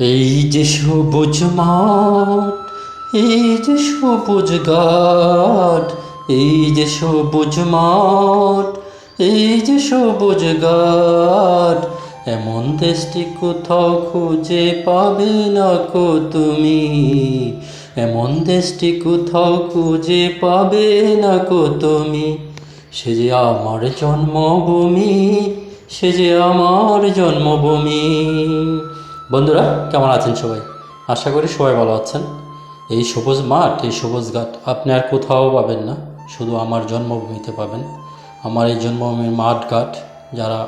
এই যে সবুজ মাঠ, এই যে সবুজ ঘাট, এই যে সবুজ মাঠ, এই যে সবুজ ঘাট, এমন দেশটি কোথাও খুঁজে পাবে না কো তুমি? এমন দেশটি কোথাও খুঁজে পাবে না কো তুমি? সে যে আমার জন্মভূমি, সে যে আমার জন্মভূমি বন্ধুরা, কেমন আছেন সবাই? আশা করি সবাই ভালো আছেন। এই সবুজ মাঠ, এই সবুজ ঘাট, আপনি আর কোথাও পাবেন না, শুধু আমার জন্মভূমিতে পাবেন। আমার এই জন্মভূমির মাঠ ঘাট, যারা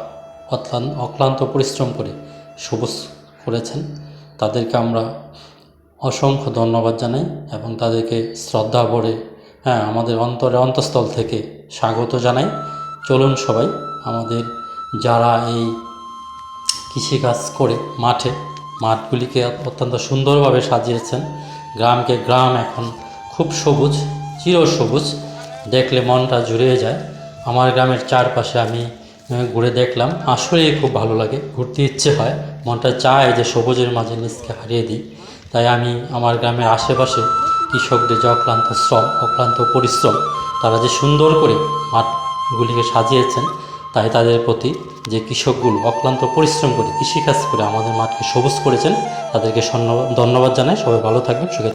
অক্লান্ত অক্লান্ত পরিশ্রম করে সবুজ করেছেন, তাদেরকে আমরা অসংখ্য ধন্যবাদ জানাই এবং তাদেরকে শ্রদ্ধা ভরে হ্যাঁ আমাদের অন্তরে অন্তঃস্থল থেকে স্বাগত জানাই। চলুন সবাই, আমাদের যারা এই কৃষিকাজ করে মাঠে মাঠগুলিকে অত্যন্ত সুন্দরভাবে সাজিয়েছেন। গ্রামকে গ্রাম এখন খুব সবুজ চির সবুজ দেখলে মনটা জুড়িয়ে যায়। আমার গ্রামের চারপাশে আমি ঘুরে দেখলাম। আসলেই খুব ভালো লাগে। ঘুরতে ইচ্ছে হয়। মনটা চায় যে সবুজের মাঝে নিজকে হারিয়ে দিই। তাই আমি আমার গ্রামের আশেপাশে কৃষকদের যে অক্লান্ত শ্রম, অক্লান্ত পরিশ্রম, তারা যে সুন্দর করে মাঠগুলিকে সাজিয়েছেন তাই তাদের প্রতি যে কৃষকগুলো অক্লান্ত পরিশ্রম করে কৃষিকাজ করে আমাদের মাঠকে সবুজ করেছেন, তাদেরকে ধন্যবাদ জানাই। সবাই ভালো থাকবেন, সুখে